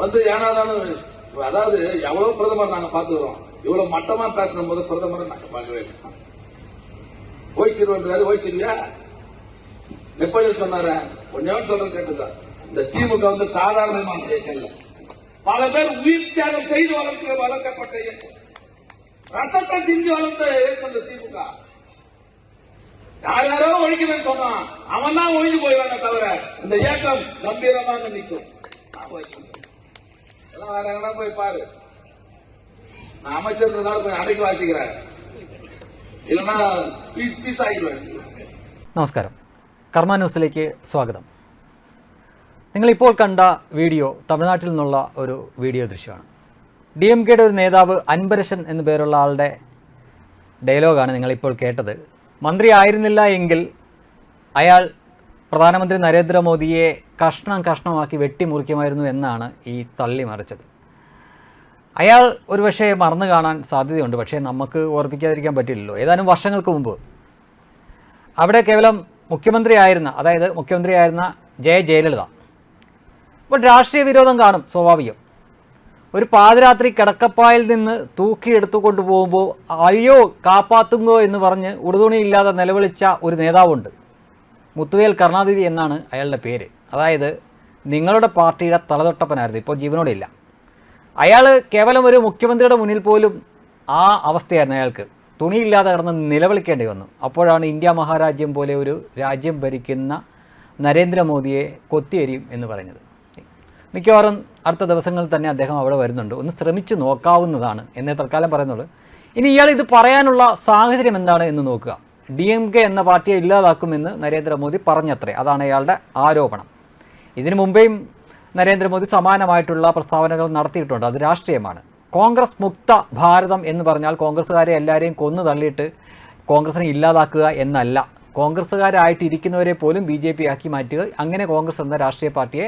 வந்து ஏனாதானு அதாவது எவ்வளவு பிரதமர் நாங்க பாத்துக்கிறோம் இவ்வளவு மட்டமா பேசுற போது பிரதமரை நாங்க பார்க்கவே இல்லை. ஓய்ச்சிருவாரு ஓய்ச்சிருவியா நெப்போலியன் சொன்னாரு? கொஞ்சம் சொல்றது கேட்டுக்கா. இந்த திமுக வந்து சாதாரணமான இயக்கம் பல பேர் உயிர் தியாகம் செய்து வளர்க்க வளர்க்கப்பட்ட இயக்கம். ரத்தத்தை சிந்தி வளர்த்த இயக்கம் இந்த திமுக. யார் யாரோ ஒழிக்கணும்னு சொன்னான். அவன் தான் ஒழிஞ்சு போயிடுவாங்க தவிர இந்த இயக்கம் கம்பீரமாக நிற்கும். நான் எல்லாம் வேற எங்கன்னா போய் பாரு நான் அமைச்சர் இருந்தாலும் போய் அடைக்கி வாசிக்கிறேன் இல்லைன்னா பீஸ் பீஸ் ஆகிடுவேன் നമസ്കാരം കർമ്മ ന്യൂസിലേക്ക് സ്വാഗതം നിങ്ങളിപ്പോൾ കണ്ട വീഡിയോ തമിഴ്നാട്ടിൽ നിന്നുള്ള ഒരു വീഡിയോ ദൃശ്യമാണ് ഡി എം കെയുടെ ഒരു നേതാവ് അൻപരശൻ എന്നു പേരുള്ള ആളുടെ ഡയലോഗാണ് നിങ്ങളിപ്പോൾ കേട്ടത് മന്ത്രി ആയിരുന്നില്ല എങ്കിൽ അയാൾ പ്രധാനമന്ത്രി നരേന്ദ്രമോദിയെ കഷ്ണം കഷ്ണമാക്കി വെട്ടിമുറിക്കുമായിരുന്നു എന്നാണ് ഈ തള്ളി മറിച്ചത്. അയാൾ ഒരുപക്ഷെ മറന്നു കാണാൻ സാധ്യതയുണ്ട് പക്ഷേ നമുക്ക് ഓർപ്പിക്കാതിരിക്കാൻ പറ്റില്ലല്ലോ. ഏതാനും വർഷങ്ങൾക്ക് മുമ്പ് അവിടെ കേവലം മുഖ്യമന്ത്രിയായിരുന്ന അതായത് മുഖ്യമന്ത്രിയായിരുന്ന ജയ ജയലളിത. അപ്പോൾ രാഷ്ട്രീയ വിരോധം കാണും സ്വാഭാവികം. ഒരു പാതിരാത്രി കിടക്കപ്പായിൽ നിന്ന് തൂക്കിയെടുത്തു കൊണ്ടുപോകുമ്പോൾ അയ്യോ കാപ്പാത്തുങ്കോ എന്ന് പറഞ്ഞ് ഉടുതുണിയില്ലാതെ നിലവിളിച്ച ഒരു നേതാവുണ്ട്. മുത്തുവേൽ കരുണാനിധി എന്നാണ് അയാളുടെ പേര്. അതായത് നിങ്ങളുടെ പാർട്ടിയുടെ തലതൊട്ടപ്പനായിരുന്നു. ഇപ്പോൾ ജീവനോടില്ല അയാൾ കേവലം ഒരു മുഖ്യമന്ത്രിയുടെ മുന്നിൽ പോലും ആ അവസ്ഥയായിരുന്നു അയാൾക്ക്. തുണിയില്ലാതെ കിടന്ന് നിലവിളിക്കേണ്ടി വന്നു. അപ്പോഴാണ് ഇന്ത്യ മഹാരാജ്യം പോലെ ഒരു രാജ്യം ഭരിക്കുന്ന നരേന്ദ്രമോദിയെ കൊത്തിയെരിയും എന്ന് പറഞ്ഞത് മിക്കവാറും അടുത്ത ദിവസങ്ങളിൽ തന്നെ അദ്ദേഹം അവിടെ വരുന്നുണ്ട്. ഒന്ന് ശ്രമിച്ചു നോക്കാവുന്നതാണ്. എന്നേ തൽക്കാലം പറയുന്നുള്ളൂ. ഇനി ഇയാൾ ഇത് പറയാനുള്ള സാഹചര്യം എന്താണ് എന്ന് നോക്കുക. ഡി എം കെ എന്ന പാർട്ടിയെ ഇല്ലാതാക്കുമെന്ന് നരേന്ദ്രമോദി പറഞ്ഞത്രേ. അതാണ് അയാളുടെ ആരോപണം. ഇതിനു മുമ്പേയും നരേന്ദ്രമോദി സമാനമായിട്ടുള്ള പ്രസ്താവനകൾ നടത്തിയിട്ടുണ്ട്. അത് രാഷ്ട്രീയമാണ്. കോൺഗ്രസ് മുക്ത ഭാരതം എന്ന് പറഞ്ഞാൽ കോൺഗ്രസ്സുകാരെ എല്ലാവരെയും കൊന്നു തള്ളിയിട്ട് കോൺഗ്രസിനെ ഇല്ലാതാക്കുക എന്നല്ല. കോൺഗ്രസ്സുകാരായിട്ട് ഇരിക്കുന്നവരെ പോലും ബി ജെ പി ആക്കി മാറ്റുക അങ്ങനെ കോൺഗ്രസ് എന്ന രാഷ്ട്രീയ പാർട്ടിയെ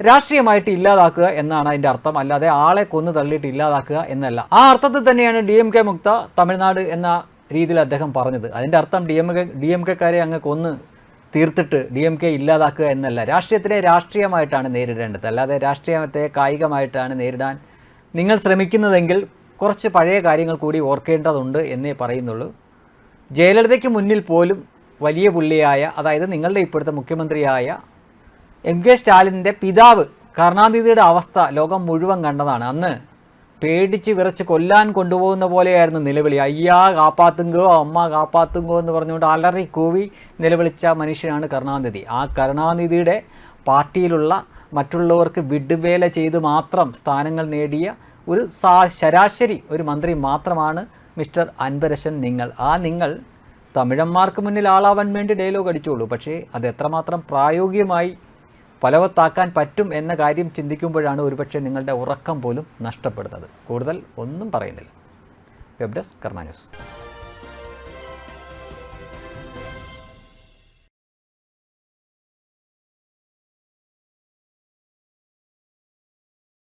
രാഷ്ട്രീയമായിട്ട് ഇല്ലാതാക്കുക എന്നാണ് അതിന്റെ അർത്ഥം. അല്ലാതെ ആളെ കൊന്നു തള്ളിയിട്ട് ഇല്ലാതാക്കുക എന്നല്ല. ആ അർത്ഥത്തിൽ തന്നെയാണ് ഡി എം കെ മുക്ത തമിഴ്നാട് എന്ന രീതിയിൽ അദ്ദേഹം പറഞ്ഞത്. അതിന്റെ അർത്ഥം D M K D M കെക്കാരെ അങ്ങ് കൊന്ന് തീർത്തിട്ട് ഡി എം കെ ഇല്ലാതാക്കുക എന്നല്ല. രാഷ്ട്രീയത്തിനെ രാഷ്ട്രീയമായിട്ടാണ് നേരിടേണ്ടത്. അല്ലാതെ രാഷ്ട്രീയത്തെ കായികമായിട്ടാണ് നേരിടാൻ നിങ്ങൾ ശ്രമിക്കുന്നതെങ്കിൽ കുറച്ച് പഴയ കാര്യങ്ങൾ കൂടി ഓർക്കേണ്ടതുണ്ട് എന്നേ പറയുന്നുള്ളൂ. ജയലളിതയ്ക്ക് മുന്നിൽ പോലും വലിയ പുള്ളിയായ അതായത് നിങ്ങളുടെ ഇപ്പോഴത്തെ മുഖ്യമന്ത്രിയായ എം കെ സ്റ്റാലിന്റെ പിതാവ് കരുണാനിധിയുടെ അവസ്ഥ ലോകം മുഴുവൻ കണ്ടതാണ്. അന്ന് പേടിച്ച് വിറച്ച് കൊല്ലാൻ കൊണ്ടുപോകുന്ന പോലെയായിരുന്നു നിലവിളി. അയ്യാ കാപ്പാത്തുങ്കോ അമ്മ കാപ്പാത്തുങ്കോ എന്ന് പറഞ്ഞുകൊണ്ട് അലറി കൂവി നിലവിളിച്ച മനുഷ്യനാണ് കരുണാനിധി. ആ കരുണാനിധിയുടെ പാർട്ടിയിലുള്ള മറ്റുള്ളവർക്ക് വിടുവേല ചെയ്ത് മാത്രം സ്ഥാനങ്ങൾ നേടിയ ഒരു സാ ശരാശരി ഒരു മന്ത്രി മാത്രമാണ് മിസ്റ്റർ അൻപരശൻ നിങ്ങൾ. ആ നിങ്ങൾ തമിഴന്മാർക്ക് മുന്നിൽ ആളാവാൻ വേണ്ടി ഡയലോഗ് അടിച്ചോളൂ പക്ഷേ അത് എത്രമാത്രം പ്രായോഗികമായി ഫലവത്താക്കാൻ പറ്റും എന്ന കാര്യം ചിന്തിക്കുമ്പോഴാണ് ഒരുപക്ഷെ നിങ്ങളുടെ ഉറക്കം പോലും നഷ്ടപ്പെടുന്നത്. കൂടുതൽ ഒന്നും പറയുന്നില്ല. വെബ് ഡെസ്ക് കർമ്മ ന്യൂസ്